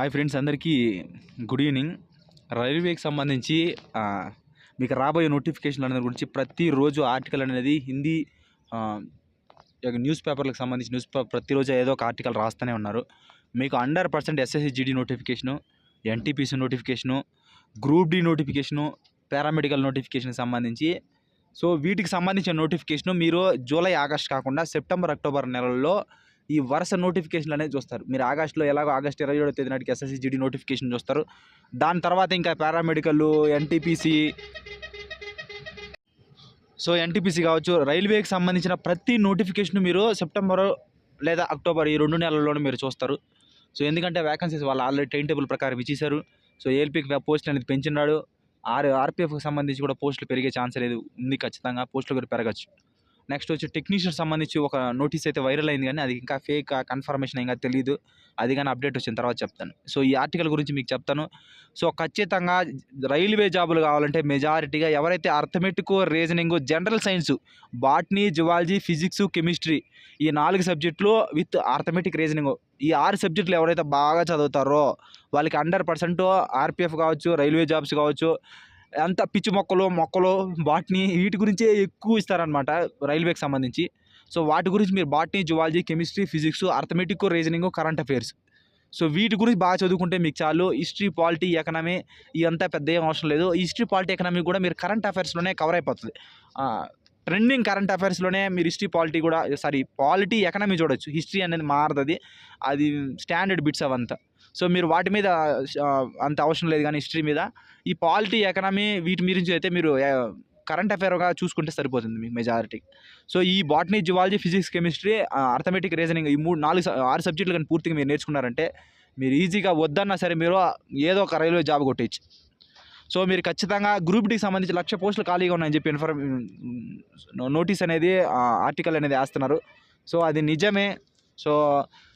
Hi friends అందరికీ good evening. రైల్వేకి సంబంధించి మీకు రాబోయే నోటిఫికేషన్ అనేది గురించి ప్రతిరోజు ఆర్టికల్ అనేది హిందీ న్యూస్ పేపర్లకు సంబంధించి న్యూస్ పేపర్ ప్రతిరోజు ఏదో ఒక ఆర్టికల్ రాస్తూనే ఉన్నారు. మీకు hundred percent SSC GD notification NTPC notification group D notification paramedical notification సంబంధించి. సో వీటికి సంబంధించిన నోటిఫికేషను మీరు జూలై ఆగస్ట్ కాకుండా సెప్టెంబర్ అక్టోబర్ నెలల్లో ఈ వరుస నోటిఫికేషన్లు అనేది చూస్తారు. మీరు ఆగస్టులో ఎలాగో ఆగస్ట్ ఇరవై ఏడో తేదీ నాటికి ఎస్ఎస్సి జీడీ నోటిఫికేషన్ చూస్తారు. దాని తర్వాత ఇంకా పారామెడికల్ ఎన్టీపీసీ సో ఎన్టీపీసీ కావచ్చు రైల్వేకి సంబంధించిన ప్రతి నోటిఫికేషన్ మీరు సెప్టెంబర్ లేదా అక్టోబర్ ఈ రెండు నెలల్లోనే మీరు చూస్తారు. సో ఎందుకంటే వ్యాకన్సీస్ వాళ్ళు ఆల్రెడీ టైం టేబుల్ ప్రకారం ఇచ్చేశారు. సో ఏఎల్పీకి పోస్ట్ అనేది పెంచినాడు. ఆర్ ఆర్పీఎఫ్కి సంబంధించి కూడా పోస్టులు పెరిగే ఛాన్స్ లేదు. ఉంది ఖచ్చితంగా పోస్టులు కూడా పెరగచ్చు. నెక్స్ట్ వచ్చి టెక్నీషియన్ సంబంధించి ఒక నోటీస్ అయితే వైరల్ అయింది కానీ అది ఇంకా ఫేక్ కన్ఫర్మేషన్ ఇంకా తెలియదు అది కానీ అప్డేట్ వచ్చిన తర్వాత చెప్తాను. సో ఈ ఆర్టికల్ గురించి మీకు చెప్తాను. సో ఖచ్చితంగా రైల్వే జాబులు కావాలంటే మెజారిటీగా ఎవరైతే arithmetic reasoning general science botany zoology physics chemistry ఈ నాలుగు సబ్జెక్టులు విత్ అర్థమెటిక్ రీజనింగ్ ఈ ఆరు సబ్జెక్టులు ఎవరైతే బాగా చదువుతారో వాళ్ళకి హండ్రెడ్ పర్సెంట్ ఆర్పిఎఫ్ కావచ్చు రైల్వే జాబ్స్ కావచ్చు అంత పిచ్చి మొక్కలు మొక్కలు బాటనీ వీటి గురించే ఎక్కువ ఇస్తారనమాట రైల్వేకి సంబంధించి. సో వాటి గురించి మీరు botany zoology chemistry physics arithmetic reasoning current affairs. So వీటి గురించి బాగా చదువుకుంటే మీకు చాలు. హిస్టరీ పాలిటీ ఎకనమీ ఇదంతా పెద్ద ఏం అవసరం లేదు. హిస్టరీ పాలిటీ ఎకనమీ కూడా మీరు కరెంట్ అఫైర్స్లోనే కవర్ అయిపోతుంది. ట్రెండింగ్ కరెంట్ అఫైర్స్లోనే మీరు హిస్టరీ పాలిటీ కూడా సారీ పాలిటీ ఎకనమీ చూడొచ్చు. హిస్టరీ అనేది మారుతుంది అది స్టాండర్డ్ బిట్స్ అవంతా. సో మీరు వాటి మీద అంత అవసరం లేదు కానీ హిస్టరీ మీద. ఈ పాలిటీ ఎకనమీ వీటి గురించి అయితే మీరు కరెంట్ అఫైర్గా చూసుకుంటే సరిపోతుంది మీకు మెజారిటీ సో ఈ botany zoology physics chemistry arithmetic reasoning ఈ మూడు నాలుగు ఆరు సబ్జెక్టులు కానీ పూర్తిగా మీరు నేర్చుకున్నారంటే మీరు ఈజీగా వద్దన్నా సరే మీరు ఏదో ఒక రైల్వే జాబ్ కొట్టేయచ్చు సో మీరు ఖచ్చితంగా గ్రూప్ డికి సంబంధించి లక్ష పోస్టులు ఖాళీగా ఉన్నాయని చెప్పి ఇన్ఫర్మ్ నోటీస్ అనేది ఆర్టికల్ అనేది వేస్తున్నారు. సో అది నిజమే. సో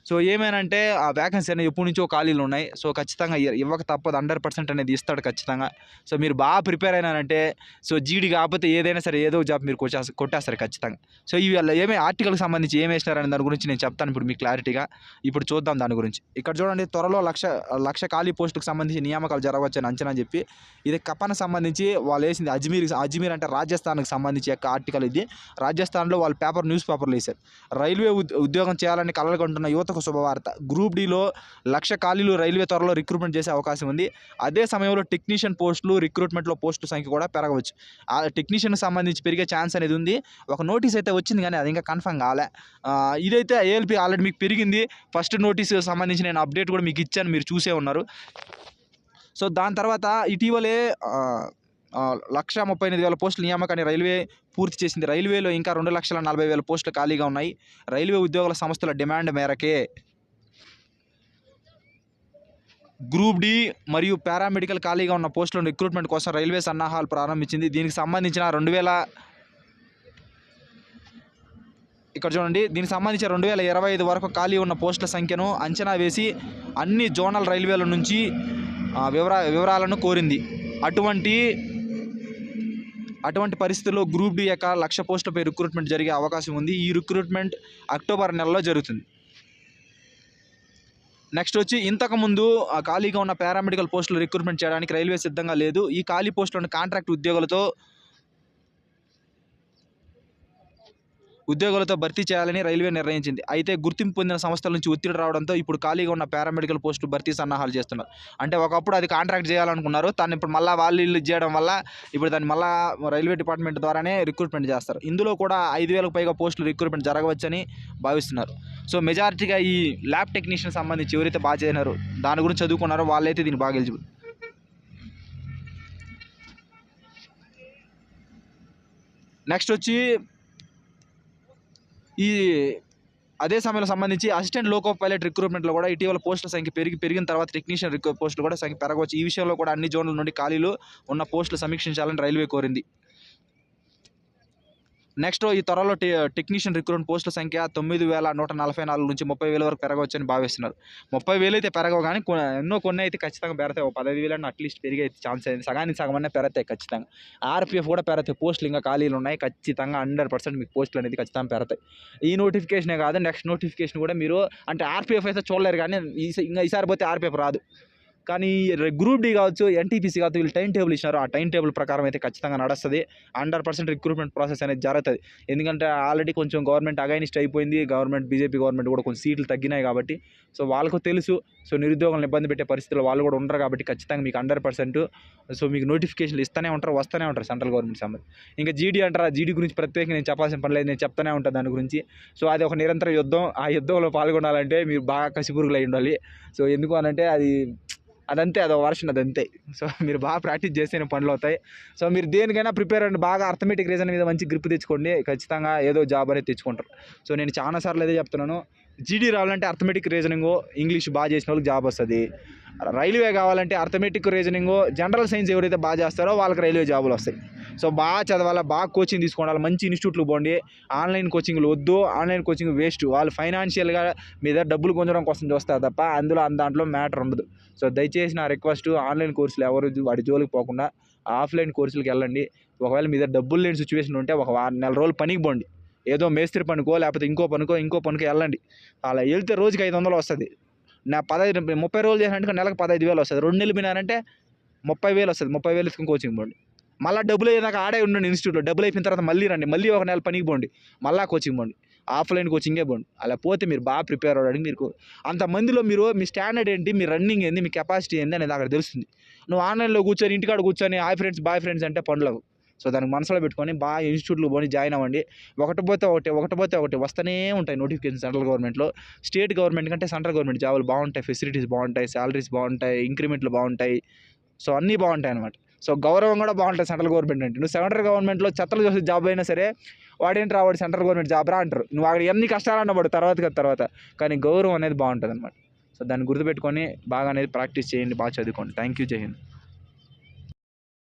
సో ఏమైనంటే ఆ వ్యాకెన్సీ అనేది ఎప్పటి నుంచో ఖాళీలు ఉన్నాయి. సో ఖచ్చితంగా ఇవ్వక తప్పదు. హండ్రెడ్ పర్సెంట్ అనేది ఇస్తాడు ఖచ్చితంగా. సో మీరు బాగా ప్రిపేర్ అయినారంటే సో జీడీ కాకపోతే ఏదైనా సరే ఏదో జాబ్ మీరు కొట్టేస్తారు కొట్టేస్తారు ఖచ్చితంగా. సో ఇవి ఏమే ఆర్టికల్కి సంబంధించి ఏం దాని గురించి నేను చెప్తాను ఇప్పుడు మీకు క్లారిటీగా. ఇప్పుడు చూద్దాం దాని గురించి. ఇక్కడ చూడండి త్వరలో లక్ష లక్ష ఖాళీ పోస్టుకు సంబంధించి నియామకాలు జరగవచ్చని అంచనా అని చెప్పి ఇది కపన సంబంధించి వాళ్ళు వేసింది అజ్మీర్ అజ్మీర్ అంటే రాజస్థాన్కి సంబంధించి యొక్క ఆర్టికల్ ఇది. రాజస్థాన్లో వాళ్ళు పేపర్ న్యూస్ పేపర్లు వేశారు. రైల్వే ఉద్యోగం చేయాలని కలలుకుంటున్న యువతకు శుభవార్త. గ్రూప్ డిలో లక్ష ఖాళీలు రైల్వే త్వరలో రిక్రూట్మెంట్ చేసే అవకాశం ఉంది. అదే సమయంలో టెక్నీషియన్ పోస్టులు రిక్రూట్మెంట్లో పోస్టుల సంఖ్య కూడా పెరగవచ్చు. ఆ టెక్నీషియన్కి సంబంధించి పెరిగే ఛాన్స్ అనేది ఉంది. ఒక నోటీస్ అయితే వచ్చింది కానీ అది ఇంకా కన్ఫర్మ్ కాలే. ఇదైతే ఏఎల్పి ఆల్రెడీ మీకు పెరిగింది. ఫస్ట్ నోటీస్ సంబంధించి నేను అప్డేట్ కూడా మీకు ఇచ్చాను. మీరు చూసే ఉన్నారు. సో దాని తర్వాత ఇటీవలే లక్ష ముప్పై ఎనిమిది వేల పోస్టుల నియామకాన్ని రైల్వే పూర్తి చేసింది. రైల్వేలో ఇంకా రెండు లక్షల నలభై వేల పోస్టులు ఖాళీగా ఉన్నాయి. రైల్వే ఉద్యోగుల సంస్థల డిమాండ్ మేరకే. గ్రూప్ డి మరియు పారామెడికల్ ఖాళీగా ఉన్న పోస్టుల రిక్రూట్మెంట్ కోసం రైల్వే సన్నాహాలు ప్రారంభించింది. దీనికి సంబంధించిన రెండు వేల ఇక్కడ చూడండి. దీనికి సంబంధించి రెండు వేల ఇరవై ఐదు వరకు ఖాళీ ఉన్న పోస్టుల సంఖ్యను అంచనా వేసి అన్ని జోనల్ రైల్వేల నుంచి వివరా వివరాలను కోరింది. అటువంటి అటువంటి పరిస్థితుల్లో గ్రూప్ డి యొక్క లక్ష పోస్టులపై రిక్రూట్మెంట్ జరిగే అవకాశం ఉంది. ఈ రిక్రూట్మెంట్ అక్టోబర్ నెలలో జరుగుతుంది. నెక్స్ట్ వచ్చి ఇంతకుముందు ఆ ఖాళీగా ఉన్న పారామెడికల్ పోస్టులు రిక్రూట్మెంట్ చేయడానికి రైల్వే సిద్ధంగా లేదు. ఈ ఖాళీ పోస్టులను కాంట్రాక్ట్ ఉద్యోగులతో ఉద్యోగాలతో భర్తీ చేయాలని రైల్వే నిర్ణయించింది. అయితే గుర్తింపు పొందిన సంస్థల నుంచి ఒత్తిడి రావడంతో ఇప్పుడు ఖాళీగా ఉన్న పారామెడికల్ పోస్టులు భర్తీ సన్నాహాలు చేస్తున్నారు. అంటే ఒకప్పుడు అది కాంట్రాక్ట్ చేయాలనుకున్నారు. దాన్ని ఇప్పుడు మళ్ళీ వాళ్ళు ఇల్లు చేయడం వల్ల ఇప్పుడు దాన్ని మళ్ళీ రైల్వే డిపార్ట్మెంట్ ద్వారానే రిక్రూట్మెంట్ చేస్తారు. ఇందులో కూడా ఐదు వేలకు పైగా పోస్టులు రిక్రూట్మెంట్ జరగవచ్చని భావిస్తున్నారు. సో మెజారిటీగా ఈ ల్యాబ్ టెక్నీషియన్ సంబంధించి ఎవరైతే బాగా చేసినారో దాని గురించి చదువుకున్నారో వాళ్ళైతే దీన్ని బాగా ఎలిజిబుల్. నెక్స్ట్ వచ్చి ఈ అదే సమయంలో సంబంధించి అసిస్టెంట్ లోకో పైలట్ రిక్రూట్మెంట్లో కూడా ఇటీవల పోస్టుల సంఖ్య పెరిగి పెరిగిన తర్వాత టెక్నీషియన్ రిక్రూ పోస్టులు కూడా సంఖ్య పెరగవచ్చు. ఈ విషయంలో కూడా అన్ని జోన్ల నుండి ఖాళీలు ఉన్న పోస్టులు సమీక్షించాలని రైల్వే కోరింది. నెక్స్ట్ ఈ త్వరలో టెక్నీషియన్ రిక్రూట్మెంట్ పోస్టుల సంఖ్య తొమ్మిది వేల నూట నలభై నాలుగు నుంచి ముప్పై వేల వరకు పెరగవచ్చని భావిస్తున్నారు. ముప్పై వేలు అయితే పెరగవు కానీ ఎన్నో కొన్ని అయితే ఖచ్చితంగా పెరతాయి ఒక పదహైదు వేలని అట్లీస్ట్ పెరిగే ఛాన్స్ అయింది సగానికి సగం అనే పెరతాయి ఖచ్చితంగా. ఆర్పిఎఫ్ కూడా పెరతాయి పోస్టులు ఇంకా ఖాళీలు ఉన్నాయి. ఖచ్చితంగా హండ్రెడ్ పర్సెంట్ మీకు పోస్టులు అనేది ఖచ్చితంగా పెరతాయి ఈ నోటిఫికేషనే కాదు నెక్స్ట్ నోటిఫికేషన్ కూడా మీరు అంటే ఆర్పిఎఫ్ అయితే చూడలేరు కానీ ఈ ఇంకా ఈసారి పోతే ఆర్పిఎఫ్ రాదు. కానీ గ్రూప్ డి కావచ్చు ఎన్టీపీసీ కావచ్చు వీళ్ళు టైం టేబుల్ ఇచ్చినారు. ఆ టైం టేబుల్ ప్రకారం అయితే ఖచ్చితంగా నడుస్తుంది. హండ్రెడ్ పర్సెంట్ రిక్రూట్మెంట్ ప్రాసెస్ అనేది జరుగుతుంది. ఎందుకంటే ఆల్రెడీ కొంచెం గవర్నమెంట్ అగైనిస్ట్ అయిపోయింది. గవర్నమెంట్ బీజేపీ గవర్నమెంట్ కూడా కొంచెం సీట్లు తగ్గినాయి కాబట్టి. సో వాళ్ళకు తెలుసు. సో నిరుద్యోగులను ఇబ్బంది పెట్టే పరిస్థితులు వాళ్ళు కూడా ఉండరు కాబట్టి ఖచ్చితంగా మీకు హండ్రెడ్ పర్సెంట్. సో మీకు నోటిఫికేషన్లు ఇస్తూనే ఉంటారు వస్తూనే ఉంటారు సెంట్రల్ గవర్నమెంట్ సంబంధించి. ఇంకా జీడీ అంటారా? జీడీ గురించి ప్రత్యేకంగా నేను చెప్పాల్సిన పని లేదు. నేను చెప్తానే ఉంటాను దాని గురించి. సో అది ఒక నిరంతర యుద్ధం. ఆ యుద్ధంలో పాల్గొనాలంటే మీరు బాగా కసిపురుగులు అయి ఉండాలి. సో ఎందుకు అనంటే అది అదంతే అదో వర్షన్ అదంతే. సో మీరు బాగా ప్రాక్టీస్ చేస్తేనే పనులు అవుతాయి. సో మీరు దేనికైనా ప్రిపేర్ అండి బాగా అర్థమెటిక్ రీజన్ మీద మంచి గ్రిప్ తెచ్చుకోండి. ఖచ్చితంగా ఏదో జాబ్ అనేది తెచ్చుకుంటారు. సో నేను చాలా సార్లు అదే చెప్తున్నాను. జీడీ రావాలంటే అర్థమెటిక్ రీజనింగ్ ఇంగ్లీష్ బాగా చేసిన వాళ్ళకి జాబ్ వస్తుంది. రైల్వే కావాలంటే అర్థమెటిక్ రీజనింగ్ జనరల్ సైన్స్ ఎవరైతే బాగా చేస్తారో వాళ్ళకి రైల్వే జాబులు వస్తాయి. సో బాగా చదవాలి బాగా కోచింగ్ తీసుకోవాలి మంచి ఇన్స్టిట్యూట్లు పోండి. ఆన్లైన్ కోచింగ్లు వద్దు ఆన్లైన్ కోచింగ్ వేస్ట్. వాళ్ళు ఫైనాన్షియల్గా మీద డబ్బులు పొందడం కోసం చూస్తారు తప్ప అందులో దాంట్లో మ్యాటర్ ఉండదు. సో దయచేసి నా రిక్వెస్ట్ ఆన్లైన్ కోర్సులు ఎవరు వాడి వాటి జోలికి పోకుండా ఆఫ్లైన్ కోర్సులకు వెళ్ళండి. ఒకవేళ మీ దగ్గర డబ్బులు లేని సిచ్యువేషన్ ఉంటే ఒక నెల రోజులు పనికి పోండి. ఏదో మేస్త్రి పనుకో లేకపోతే ఇంకో పనుకో ఇంకో పనుకో వెళ్ళండి. అలా వెళ్తే రోజుకి ఐదు వందలు వస్తుంది. నా పదహైదు ముప్పై రోజులు చేసినట్టుగా నెలకు పదహైదు వేలు వస్తుంది. రెండు నెలలు పోయినారంటే ముప్పై వేలు వస్తుంది. ముప్పై వేలు ఇసుకుని కోచింగ్ పోండి. మళ్ళీ డబ్బులు అయినాక ఆడే ఉండండి ఇన్స్టిట్యూట్లో డబ్బులు అయిపోయిన తర్వాత మళ్ళీ రండి. మళ్ళీ ఒక నెల పనికి పోండి. మళ్ళీ కోచింగ్ పోండి. ఆఫ్లైన్ కోచింగే పోండి. అలా పోతే మీరు బాగా ప్రిపేర్ అవ్వడానికి మీరు అంతమందిలో మీరు మీ స్టాండర్డ్ ఏంటి? మీ రన్నింగ్ ఏంది? మీ కెపాసిటీ ఏంది? అనేది అక్కడ తెలుస్తుంది. నువ్వు ఆన్లైన్లో కూర్చొని ఇంటికాడ కూర్చొని హాయ్ ఫ్రెండ్స్ బాయ్ ఫ్రెండ్స్ అంటే పనులు సో దానికి మనసులో పెట్టుకొని బాగా ఇన్స్టిట్యూట్లో పోయి జాయిన్ అవ్వండి. ఒకటి పోతే ఒకటి ఒకటి పోతే ఒకటి వస్తూనే ఉంటాయి నోటిఫికేషన్ సెంట్రల్ గవర్నమెంట్లో స్టేట్ గవర్నమెంట్ కంటే సెంట్రల్ గవర్నమెంట్ జాబులు బాగుంటాయి ఫెసిలిటీస్ బాగుంటాయి శాలరీస్ బాగుంటాయి ఇంక్రిమెంట్లు బాగుంటాయి. సో అన్నీ బాగుంటాయి అనమాట సో గౌరవం కూడా బాగుంటుంది సెంట్రల్ గవర్నమెంట్ అంటే. నువ్వు సెంట్రల్ గవర్నమెంట్లో చెత్తలు చూసే జాబ్ అయినా సరే వాడేంటి రావాడు సెంట్రల్ గవర్నమెంట్ జాబ్ రా అంటారు. నువ్వు అక్కడ ఎన్ని కష్టాలు అన్నవాడు తర్వాత తర్వాత. కానీ గౌరవం అనేది బాగుంటుంది అనమాట సో దాన్ని గుర్తుపెట్టుకొని బాగా అనేది ప్రాక్టీస్ చేయండి బాగా చదువుకోండి. థ్యాంక్ యూ జై హింద్